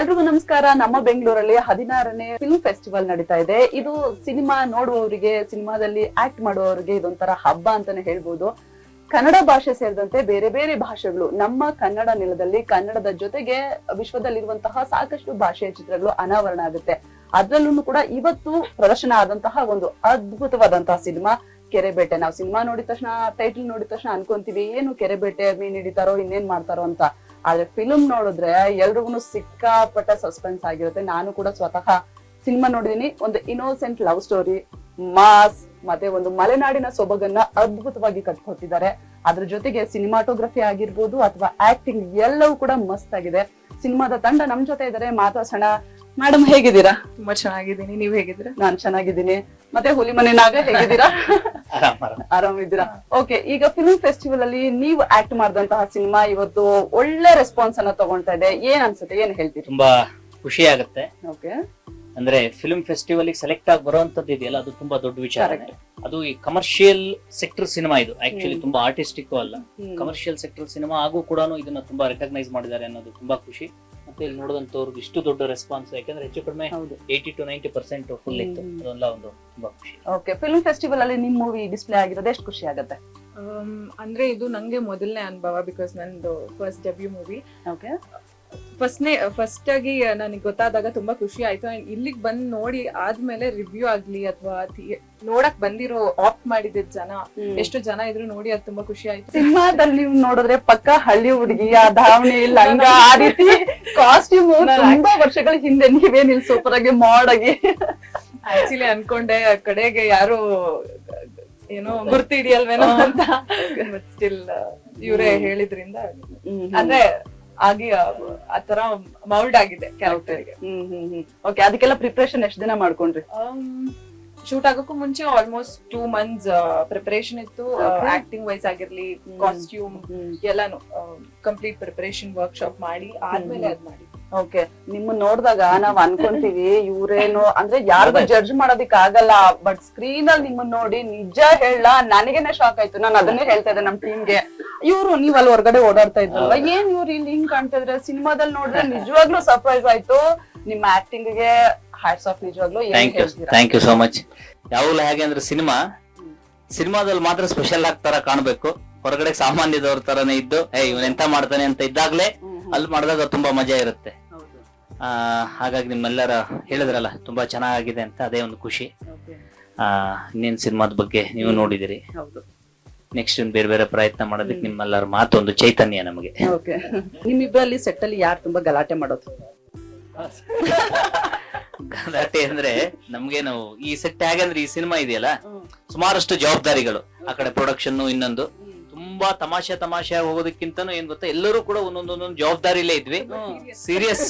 ಎಲ್ರಿಗೂ ನಮಸ್ಕಾರ. ನಮ್ಮ ಬೆಂಗಳೂರಲ್ಲಿ ಹದಿನಾರನೇ ಫಿಲ್ಮ್ ಫೆಸ್ಟಿವಲ್ ನಡೀತಾ ಇದೆ. ಇದು ಸಿನಿಮಾ ನೋಡುವವರಿಗೆ, ಸಿನಿಮಾದಲ್ಲಿ ಆಕ್ಟ್ ಮಾಡುವವರಿಗೆ ಇದೊಂಥರ ಹಬ್ಬ ಅಂತಾನೆ ಹೇಳ್ಬೋದು. ಕನ್ನಡ ಭಾಷೆ ಸೇರಿದಂತೆ ಬೇರೆ ಬೇರೆ ಭಾಷೆಗಳು. ನಮ್ಮ ಕನ್ನಡ ನೆಲದಲ್ಲಿ ಕನ್ನಡದ ಜೊತೆಗೆ ವಿಶ್ವದಲ್ಲಿರುವಂತಹ ಸಾಕಷ್ಟು ಭಾಷೆಯ ಚಿತ್ರಗಳು ಅನಾವರಣ ಆಗುತ್ತೆ. ಅದ್ರಲ್ಲೂ ಕೂಡ ಇವತ್ತು ಪ್ರದರ್ಶನ ಆದಂತಹ ಒಂದು ಅದ್ಭುತವಾದಂತಹ ಸಿನಿಮಾ ಕೆರೆಬೇಟೆ ನಾವು ಸಿನಿಮಾ ನೋಡಿದ ತಕ್ಷಣ ಟೈಟಲ್ ನೋಡಿದ ತಕ್ಷಣ ಅನ್ಕೊಂತೀವಿ, ಏನು ಕೆರೆಬೇಟೆ ಮೀನ್ ಹಿಡಿತಾರೋ, ಇನ್ನೇನ್ ಮಾಡ್ತಾರೋ ಅಂತ. ಆದ್ರೆ ಫಿಲ್ಮ್ ನೋಡಿದ್ರೆ ಎಲ್ರಿಗೂ ಸಿಕ್ಕಾಪಟ್ಟ ಸಸ್ಪೆನ್ಸ್ ಆಗಿರುತ್ತೆ. ನಾನು ಕೂಡ ಸ್ವತಃ ಸಿನಿಮಾ ನೋಡಿದೀನಿ. ಒಂದು ಇನೋಸೆಂಟ್ ಲವ್ ಸ್ಟೋರಿ ಮಾಸ್ ಮತ್ತೆ ಒಂದು ಮಲೆನಾಡಿನ ಸೊಬಗನ್ನ ಅದ್ಭುತವಾಗಿ ಕಟ್ಕೊಟ್ಟಿದ್ದಾರೆ ಅದ್ರ ಜೊತೆಗೆ ಸಿನಿಮಾಟೋಗ್ರಫಿ ಆಗಿರ್ಬೋದು ಅಥವಾ ಆಕ್ಟಿಂಗ್ ಎಲ್ಲವೂ ಕೂಡ ಮಸ್ತ್ ಆಗಿದೆ. ಸಿನಿಮಾದ ತಂಡ ನಮ್ ಜೊತೆ ಇದಾರೆ ಮಾತಾಡ್ಸೋಣ ಮೇಡಮ್ ಹೇಗಿದ್ದೀರಾ? ತುಂಬಾ ಚೆನ್ನಾಗಿದ್ದೀನಿ. ನೀವ್ ಹೇಗಿದ್ದೀರಾ? ನಾನ್ ಚೆನ್ನಾಗಿದ್ದೀನಿ. ಮತ್ತೆ ಹುಲಿಮನೆ ಮನೆನಾಗ ಹೇಗಿದ್ದೀರಾ. ಆರಾಮಿದ್ದೀರಾ? ಓಕೆ ಈಗ ಫಿಲ್ಮ್ ಫೆಸ್ಟಿವಲ್ ಅಲ್ಲಿ ನೀವು ಆಕ್ಟ್ ಮಾಡಿದಂತಹ ಸಿನಿಮಾ ಇವತ್ತು ಒಳ್ಳೆ ರೆಸ್ಪಾನ್ಸ್ ಅನ್ನ ತಗೊಳ್ತಾ ಇದೆ. ಏನ್ ಅನ್ಸುತ್ತೆ? ಏನ್ ಹೇಳ್ತೀರಿ? ತುಂಬಾ ಖುಷಿ ಆಗುತ್ತೆ. ಓಕೆ ಅಂದ್ರೆ ಫಿಲ್ಮ್ ಫೆಸ್ಟಿವಲ್ ಸೆಲೆಕ್ಟ್ ಆಗಿ ಬರುವಂತದ್ದು ಇದೆಯಲ್ಲ ಅದು ತುಂಬಾ ದೊಡ್ಡ ವಿಚಾರ. ಅದು ಈ ಕಮರ್ಷಿಯಲ್ ಸೆಕ್ಟರ್ ಸಿನಿಮಾ ಇದು. ಆಕ್ಚುಲಿ ತುಂಬಾ ಆರ್ಟಿಸ್ಟಿಕ್ ಅಲ್ಲ. ಕಮರ್ಷಿಯಲ್ ಸೆಕ್ಟರ್ ಸಿನಿಮಾ ಆಗೂ ಕೂಡ ಇದನ್ನ ತುಂಬಾ ರೆಕಗ್ನೈಸ್ ಮಾಡಿದ್ದಾರೆ ಅನ್ನೋದು ತುಂಬಾ ಖುಷಿ. ಇಲ್ಲಿ ನೋಡಿದಂತವ್ರಿಗೆ ಇಷ್ಟು ದೊಡ್ಡ ರೆಸ್ಪಾನ್ಸ್ ಯಾಕಂದ್ರೆ ಹೆಚ್ಚು ಕಡಿಮೆ ಹೌದು. Eighty to ninety percent full ಇತ್ತು ಹ್ಮ್. ಅದೆಲ್ಲ ಒಂದು ತುಂಬಾ ಖುಷಿ. ಓಕೆ ಫಿಲ್ಮ್ ಫೆಸ್ಟಿವಲ್ ಅಲ್ಲಿ ನಿಮ್ ಮೂವಿ ಡಿಸ್ಪ್ಲೇ ಆಗಿರೋದು ಎಷ್ಟು ಖುಷಿ ಆಗುತ್ತೆ? ಆಮ್, ಅಂದ್ರೆ ಇದು ನಂಗೆ ಮೊದಲನೇ ಅನುಭವ ಬಿಕಾಸ್ ನಂದು ಫಸ್ಟ್ ಡೆಬ್ಯೂ ಮೂವಿ ಓಕೆ ಫಸ್ಟ್ನೇ ಫಸ್ಟ್ ಆಗಿ ನನಗೆ ಗೊತ್ತಾದಾಗ ತುಂಬಾ ಖುಷಿ ಆಯ್ತು. ಅಂಡ್ ಇಲ್ಲಿಗೆ ಬಂದ್ ನೋಡಿ ಆದ್ಮೇಲೆ ರಿವ್ಯೂ ಆಗ್ಲಿ ಅಥವಾ ನೋಡಕ್ ಬಂದಿರೋ ಆಪ್ ಮಾಡಿದ ಜನ ಎಷ್ಟು ಜನ ಇದ್ರು ನೋಡಿ ಅದು ತುಂಬಾ ಖುಷಿ ಆಯ್ತು. ಸಿನಿಮಾದಲ್ಲಿ ನೀವು ನೋಡಿದ್ರೆ ಪಕ್ಕ ಹಳ್ಳಿ ಹುಡುಗಿ ಆ ಧಾವಣಿ ಲಂಗ ಆ ರೀತಿ ಕಾಸ್ಟ್ಯೂಮ್ ತುಂಬಾ ವರ್ಷಗಳ ಹಿಂದೆ ನೀವೇ ನಿಲ್ ಸೂಪರ್ ಆಗಿ ಮಾಡಾಗಿ ಆಕ್ಚುಲಿ ಅನ್ಕೊಂಡೆ ಆ ಕಡೆಗೆ ಯಾರು ಏನೋ ಗುರ್ತಿ ಹಿಡಿಯಲ್ವೇನೋ ಅಂತ. ಸ್ಟಿಲ್ ಇವರೇ ಹೇಳಿದ್ರಿಂದ. ಅಂದ್ರೆ ಆಗಿ ಆತರ ಮೌಲ್ಡ್ ಆಗಿದೆ ಕ್ಯಾರೆಕ್ಟರ್ಗೆ ಹ್ಮ್ ಹ್ಮ್ ಹ್ಮ್. ಓಕೆ ಅದಕ್ಕೆಲ್ಲ ಪ್ರಿಪ್ರೇಷನ್ ಎಷ್ಟು ದಿನ ಮಾಡ್ಕೊಂಡ್ರಿ? ಶೂಟ್ ಆಗೋಕ್ಕೂ ಮುಂಚೆ ಆಲ್ಮೋಸ್ಟ್ ಟೂ ಮಂತ್ಸ್ ಪ್ರಿಪರೇಷನ್ ಇತ್ತು. ಆಕ್ಟಿಂಗ್ ವೈಸ್ ಆಗಿರ್ಲಿ ಕಾಸ್ಟ್ಯೂಮ್ ಎಲ್ಲಾನು ಕಂಪ್ಲೀಟ್ ಪ್ರಿಪರೇಷನ್ ವರ್ಕ್ಶಾಪ್ ಮಾಡಿ ಆದ್ಮೇಲೆ ಅದ್ ಮಾಡಿ. ಓಕೆ ನಿಮ್ಮ ನೋಡಿದಾಗ ನಾವ್ ಅನ್ಕೊಂತೀವಿ ಇವ್ರೇನು ಅಂದ್ರೆ ಯಾರಿಗೂ ಜಡ್ಜ್ ಮಾಡೋದಿಕ್ ಆಗಲ್ಲ ಬಟ್ ಸ್ಕ್ರೀನ್ ಅಲ್ಲಿ ನಿಮ್ಮನ್ ನೋಡಿ ನಿಜ ಹೇಳ ನನಗೇನೆ ಶಾಕ್ ಆಯ್ತು. ನಾನು ಅದನ್ನೇ ಹೇಳ್ತಾ ಇದ್ದೆ ನಮ್ ಟೀಮ್ಗೆ ಇವ್ರು ನೀವ್ ಅಲ್ಲಿ ಹೊರಗಡೆ ಓಡಾಡ್ತಾ ಇದ್ರಲ್ಲ ಏನ್ ಇವ್ರು ಇಲ್ಲಿ ಹಿಂಗ್ ಕಾಣ್ತಾ ಇದ್ರೆ ಸಿನಿಮಾದಲ್ಲಿ ನೋಡಿದ್ರೆ ನಿಜವಾಗ್ಲೂ ಸರ್ಪ್ರೈಸ್ ಆಯ್ತು. ನಿಮ್ಮ ಆಕ್ಟಿಂಗ್ಗೆ ಹ್ಯಾಟ್ಸ್ ಆಫ್ ನಿಜವಾಗ್ಲೂ ಥ್ಯಾಂಕ್ ಯು ಸೋ ಮಚ್ ಯಾವಾಗಲೂ ಹೇಗೆ ಅಂದ್ರೆ ಸಿನಿಮಾ ಸಿನಿಮಾದಲ್ಲಿ ಮಾತ್ರ ಸ್ಪೆಷಲ್ ಆಗಿ ತರ ಕಾಣ್ಬೇಕು. ಹೊರಗಡೆ ಸಾಮಾನ್ಯದವ್ರ ತರನೇ ಇದ್ದು ಏ ಇವನ್ ಎಂತ ಮಾಡ್ತಾನೆ? ಅಂತ ಇದ್ದಾಗ್ಲೇ. ಅಲ್ಲಿ ಮಾಡಿದಾಗ ತುಂಬಾ ಮಜಾ ಇರುತ್ತೆ. ಹಾಗಾಗಿ ನಿಮ್ಮೆಲ್ಲರ ಹೇಳಿದ್ರಲ್ಲ ತುಂಬಾ ಚೆನ್ನಾಗಿದೆ ಅಂತ ಅದೇ ಒಂದು ಖುಷಿ. ಆ ಇನ್ನೇನ್ ಸಿನಿಮಾದ ಬಗ್ಗೆ ನೀವು ನೋಡಿದಿರಿ. ಹೌದು. ನೆಕ್ಸ್ಟ್ ಬೇರೆ ಬೇರೆ ಪ್ರಯತ್ನ ಮಾಡೋದಕ್ಕೆ. ನಿಮ್ಮೆಲ್ಲರ ಮಾತು ಒಂದು ಚೈತನ್ಯ ನಮಗೆ. ಓಕೆ ನಿಮ್ಮಿಬ್ಬರಲ್ಲಿ ಸೆಟ್ ಅಲ್ಲಿ ಯಾರು ತುಂಬಾ ಗಲಾಟೆ ಮಾಡೋದು? ಗಲಾಟೆ ಅಂದ್ರೆ ನಮ್ಗೆ ನಾವು ಈ ಸೆಟ್ ಹೇಗಂದ್ರೆ ಈ ಸಿನಿಮಾ ಇದೆಯಲ್ಲ ಸುಮಾರಷ್ಟು ಜವಾಬ್ದಾರಿಗಳು ಆ ಕಡೆ ಪ್ರೊಡಕ್ಷನ್ ಇನ್ನೊಂದು. ತುಂಬಾ ತಮಾಷೆ ತಮಾಷೆ ಹೋಗೋದಕ್ಕಿಂತನೂ ಏನ್ ಗೊತ್ತಾ ಎಲ್ಲರೂ ಕೂಡ ಒಂದೊಂದೊಂದೊಂದು ಜವಾಬ್ದಾರಿಲೇ ಇದ್ವಿ. ಸೀರಿಯಸ್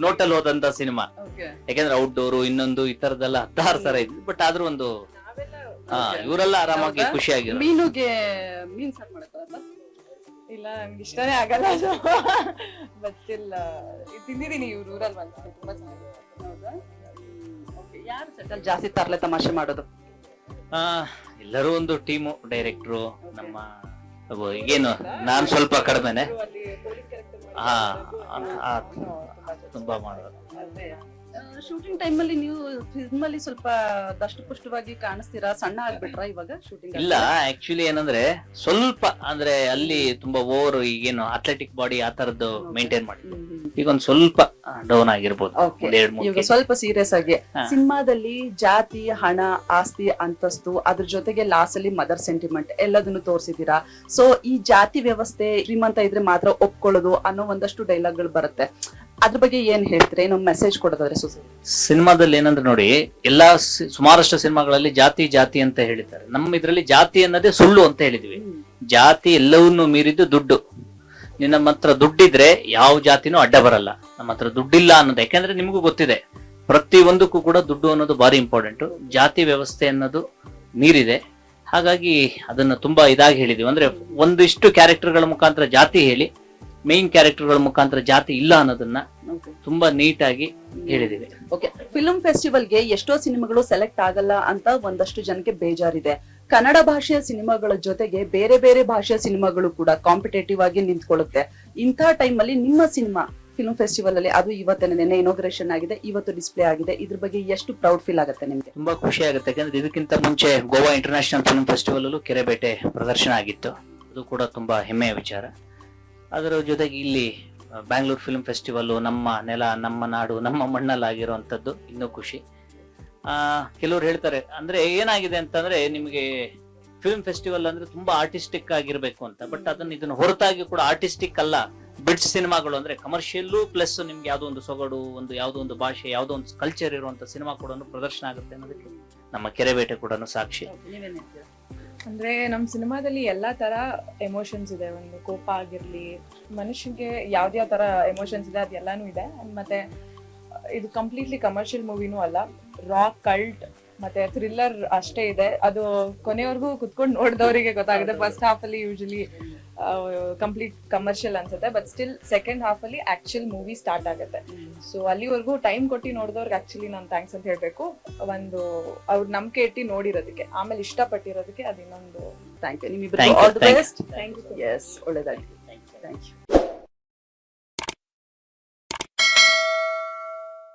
ನೋಟ್ ಅಲ್ಲಿ ಹೋದಂತ ಸಿನಿಮಾ. ಓಕೆ ಯಾಕಂದ್ರೆ ಔಟ್ಡೋರ್ ಇನ್ನೊಂದು ಈ ತರದೆಲ್ಲ ಹತ್ತಾರು ತರ ಇದ್ವಿ. ಬಟ್ ಆದ್ರೂ ಒಂದು ಹಾ ಇವರೆಲ್ಲ ಆರಾಮಾಗಿ ಖುಷಿಯಾಗಿ ಖುಷಿಯಾಗಿರೋ ಮೀನುಗೆ ಮೀನ್ ಸಾರ್ ಮಾಡಕ್ಕಾಗತ್ತಾ? ಇಲ್ಲ ನಮ್ಗೆ ಇಷ್ಟನೇ ಆಗಲ್ಲ ಅದು. ಬಟ್ ಸ್ಟಿಲ್ ತಿಂದಿದೀನಿ ಇವ್ರ ಊರಲ್ಲಿ ಒಂದ್ಸತಿ ತುಂಬಾ ಚೆನ್ನಾಗಿದೆ? ಯಾರು ಸೆಟಲ್ ಜಾಸ್ತಿ ತರ್ಲೆ ತಮಾಷೆ ಮಾಡೋದು? ಆ, ಎಲ್ಲರೂ ಒಂದು ಟೀಮು ಡೈರೆಕ್ಟ್ರು ನಮ್ಮ ಅವು ಏನು ನಾನು ಸ್ವಲ್ಪ ಕಡಿಮೆನೆ. ಹಾ ಆ, ತುಂಬಾ ಮಾಡೋದು. ಶೂಟಿಂಗ್ ಟೈಮ್ ಅಲ್ಲಿ ನೀವು ಫಿಲ್ಮ್ ಅಲ್ಲಿ ಸ್ವಲ್ಪ ದಷ್ಟಪುಷ್ಟವಾಗಿ ಕಾಣಿಸ್ತೀರಾ? ಸಣ್ಣ ಆಗ್ಬಿಟ್ರಾ ಇವಾಗ ಶೂಟಿಂಗ್ ಇಲ್ಲ ಆಕ್ಚುಲಿ ಏನಂದ್ರೆ ಸ್ವಲ್ಪ ಅಂದ್ರೆ ಅಲ್ಲಿ ತುಂಬಾ ಓವರ್ ಈಗೇನು ಅಥ್ಲೆಟಿಕ್ ಬಾಡಿ ಆ ತರದ್ದು ಮೇಂಟೈನ್ ಮಾಡಿ ಈಗ ಒಂದ್ ಸ್ವಲ್ಪ ಡೌನ್ ಆಗಿರ್ಬೋದು. ಓಕೆ ಒಂದ್ ಎರಡ್ ಮೂರ್ ಇವಾಗ ಸ್ವಲ್ಪ ಸೀರಿಯಸ್ ಆಗಿ. ಹಾ. ಸಿನಿಮಾದಲ್ಲಿ ಜಾತಿ ಹಣ ಆಸ್ತಿ ಅಂತಸ್ತು ಅದ್ರ ಜೊತೆಗೆ ಲಾಸ್ ಅಲ್ಲಿ ಮದರ್ ಸೆಂಟಿಮೆಂಟ್ ಎಲ್ಲದನ್ನು ತೋರಿಸಿದೀರಾ ಸೊ ಈ ಜಾತಿ ವ್ಯವಸ್ಥೆ ಶ್ರೀಮಂತ ಇದ್ರೆ ಮಾತ್ರ ಒಪ್ಕೊಳ್ಳೋದು ಅನ್ನೋ ಒಂದಷ್ಟು ಡೈಲಾಗ್ಗಳು ಬರುತ್ತೆ. ಅದ್ರ ಬಗ್ಗೆ ಏನ್ ಹೇಳ್ತೀರಾ? ಏನೋ ಮೆಸೇಜ್ ಕೊಡೋದಾದ್ರೆ ಸಿನಿಮಾದಲ್ಲಿ ಏನಂದ್ರೆ ನೋಡಿ ಎಲ್ಲಾ ಸಿ- ಸುಮಾರಷ್ಟು ಸಿನಿಮಾಗಳಲ್ಲಿ ಜಾತಿ ಜಾತಿ ಅಂತ ಹೇಳಿದ್ದಾರೆ. ನಮ್ಮ ಇದ್ರಲ್ಲಿ ಜಾತಿ ಅನ್ನೋದೇ ಸುಳ್ಳು ಅಂತ ಹೇಳಿದ್ವಿ. ಜಾತಿ ಎಲ್ಲವನ್ನೂ ಮೀರಿದ್ದು ದುಡ್ಡು. ನಿನ್ನ ಹತ್ರ ದುಡ್ಡಿದ್ರೆ ಯಾವ ಜಾತಿನೂ ಅಡ್ಡ ಬರಲ್ಲ. ನಮ್ಮ ಹತ್ರ ದುಡ್ಡಿಲ್ಲ ಅನ್ನೋದು, ಯಾಕೆಂದ್ರೆ ನಿಮಗೂ ಗೊತ್ತಿದೆ. ಪ್ರತಿ ಒಂದಕ್ಕೂ ಕೂಡ ದುಡ್ಡು ಅನ್ನೋದು ಭಾರಿ ಇಂಪಾರ್ಟೆಂಟ್ ಜಾತಿ ವ್ಯವಸ್ಥೆ ಅನ್ನೋದು ಮೀರಿದೆ. ಹಾಗಾಗಿ ಅದನ್ನ ತುಂಬಾ ಇದಾಗಿ ಹೇಳಿದೀವಿ. ಅಂದ್ರೆ ಒಂದಿಷ್ಟು ಕ್ಯಾರೆಕ್ಟರ್ಗಳ ಮುಖಾಂತರ ಜಾತಿ ಹೇಳಿ ಮೇನ್ ಕ್ಯಾರೆಕ್ಟರ್ಗಳ ಮುಖಾಂತರ ಜಾತಿ ಇಲ್ಲ ಅನ್ನೋದನ್ನ ತುಂಬಾ ನೀಟಾಗಿ ಹೇಳಿದೀವಿ. ಓಕೆ ಫಿಲ್ಮ್ ಫೆಸ್ಟಿವಲ್ಗೆ ಎಷ್ಟೋ ಸಿನಿಮಾಗಳು ಸೆಲೆಕ್ಟ್ ಆಗಲ್ಲ ಅಂತ ಒಂದಷ್ಟು ಜನಕ್ಕೆ ಬೇಜಾರಿದೆ. ಕನ್ನಡ ಭಾಷೆಯ ಸಿನಿಮಾಗಳ ಜೊತೆಗೆ ಬೇರೆ ಬೇರೆ ಭಾಷೆಯ ಸಿನಿಮಾಗಳು ಕೂಡ ಕಾಂಪಿಟೇಟಿವ್ ಆಗಿ ನಿಂತ್ಕೊಳ್ಳುತ್ತೆ. ಇಂಥ ಟೈಮ್ ಅಲ್ಲಿ ನಿಮ್ಮ ಸಿನಿಮಾ ಫಿಲ್ಮ್ ಫೆಸ್ಟಿವಲ್ ಅಲ್ಲಿ ಅದು ಇವತ್ತಿನ ನೆನ್ನೆ ಇನೋಗ್ರೇಷನ್ ಆಗಿದೆ, ಇವತ್ತು ಡಿಸ್ಪ್ಲೇ ಆಗಿದೆ, ಇದ್ರ ಬಗ್ಗೆ ಎಷ್ಟು ಪ್ರೌಡ್ ಫೀಲ್ ಆಗುತ್ತೆ ನಿಮ್ಗೆ? ತುಂಬಾ ಖುಷಿ ಆಗುತ್ತೆ. ಯಾಕಂದ್ರೆ ಇದಕ್ಕಿಂತ ಮುಂಚೆ ಗೋವಾ ಇಂಟರ್ನ್ಯಾಷನಲ್ ಫಿಲ್ಮ್ ಫೆಸ್ಟಿವಲ್ ಅಲ್ಲೂ ಕೆರೆಬೇಟೆ ಪ್ರದರ್ಶನ ಆಗಿತ್ತು. ಅದು ಕೂಡ ತುಂಬಾ ಹೆಮ್ಮೆಯ ವಿಚಾರ. ಅದರ ಜೊತೆಗೆ ಇಲ್ಲಿ ಬ್ಯಾಂಗ್ಳೂರ್ ಫಿಲ್ಮ್ ಫೆಸ್ಟಿವಲ್ ನಮ್ಮ ನೆಲ, ನಮ್ಮ ನಾಡು, ನಮ್ಮ ಮಣ್ಣಲ್ಲಾಗಿರುವಂಥದ್ದು ಇನ್ನೂ ಖುಷಿ. ಕೆಲವರು ಹೇಳ್ತಾರೆ, ಅಂದ್ರೆ ಏನಾಗಿದೆ ಅಂತಂದ್ರೆ ನಿಮಗೆ ಫಿಲ್ಮ್ ಫೆಸ್ಟಿವಲ್ ಅಂದ್ರೆ ತುಂಬಾ ಆರ್ಟಿಸ್ಟಿಕ್ ಆಗಿರ್ಬೇಕು ಅಂತ ಬಟ್ ಅದನ್ನ ಇದನ್ನ ಹೊರತಾಗಿ ಕೂಡ ಆರ್ಟಿಸ್ಟಿಕ್ ಅಲ್ಲ ಬಿಡ್ಸ್ ಸಿನಿಮಾಗಳು ಅಂದ್ರೆ ಕಮರ್ಷಿಯಲ್ಲು ಪ್ಲಸ್ ನಿಮ್ಗೆ ಯಾವ್ದೋ ಒಂದು ಸೊಗಡು, ಒಂದು ಯಾವ್ದೋ ಒಂದು ಭಾಷೆ, ಯಾವ್ದೋ ಒಂದು ಕಲ್ಚರ್ ಇರುವಂತ ಸಿನಿಮಾ ಕೂಡ ಪ್ರದರ್ಶನ ಆಗುತ್ತೆ ಅನ್ನೋದಕ್ಕೆ ನಮ್ಮ ಕೆರೆಬೇಟೆ ಕೂಡ ಸಾಕ್ಷಿ. ಅಂದ್ರೆ ನಮ್ ಸಿನಿಮಾದಲ್ಲಿ ಎಲ್ಲಾ ತರ ಎಮೋಷನ್ಸ್ ಇದೆ, ಒಂದು ಕೋಪ ಆಗಿರ್ಲಿ, ಮನುಷ್ಯನಿಗೆ ಯಾವ್ದ್ಯಾವ ತರ ಎಮೋಷನ್ಸ್ ಇದೆ ಅದೆಲ್ಲಾನು ಇದೆ, ಮತ್ತೆ ಇದು ಕಂಪ್ಲೀಟ್ಲಿ ಕಮರ್ಷಿಯಲ್ ಮೂವಿನೂ ಅಲ್ಲ ರಾಕ್ ಕಲ್ಟ್ ಮತ್ತೆ ಥ್ರಿಲ್ಲರ್ ಅಷ್ಟೇ ಇದೆ. ಅದು ಕೊನೆವರೆಗೂ ಕುತ್ಕೊಂಡು ನೋಡಿದವರಿಗೆ ಗೊತ್ತಾಗುತ್ತೆ. ಫಸ್ಟ್ ಹಾಫ್ ಅಲ್ಲಿ ಯೂಶಲಿ ಕಂಪ್ಲೀಟ್ ಕಮರ್ಷಿಯಲ್ ಅನ್ಸುತ್ತೆ. ಬಟ್ ಸ್ಟಿಲ್ ಸೆಕೆಂಡ್ ಹಾಫ್ ಅಲ್ಲಿ ಆಕ್ಚುಲ್ ಮೂವಿ ಸ್ಟಾರ್ಟ್ ಆಗುತ್ತೆ. ಸೊ ಅಲ್ಲಿವರೆಗೂ ಟೈಮ್ ಕೊಟ್ಟು ನೋಡಿದವ್ರಿಗೆ ಆಕ್ಚುಲಿ ನಾನು ಥ್ಯಾಂಕ್ಸ್ ಅಂತ ಹೇಳಬೇಕು. ಒಂದು ಅವ್ರ ನಂಬಿಕೆ ಇಟ್ಟು ನೋಡಿರೋದಕ್ಕೆ. ಆಮೇಲೆ ಇಷ್ಟಪಟ್ಟಿರೋದಕ್ಕೆ ಅದು ಇನ್ನೊಂದು thank you ನಿಮ್ಮಿಬ್ಬರು all the best thank you yes ಒಳ್ಳೇದಾಗಿ thank you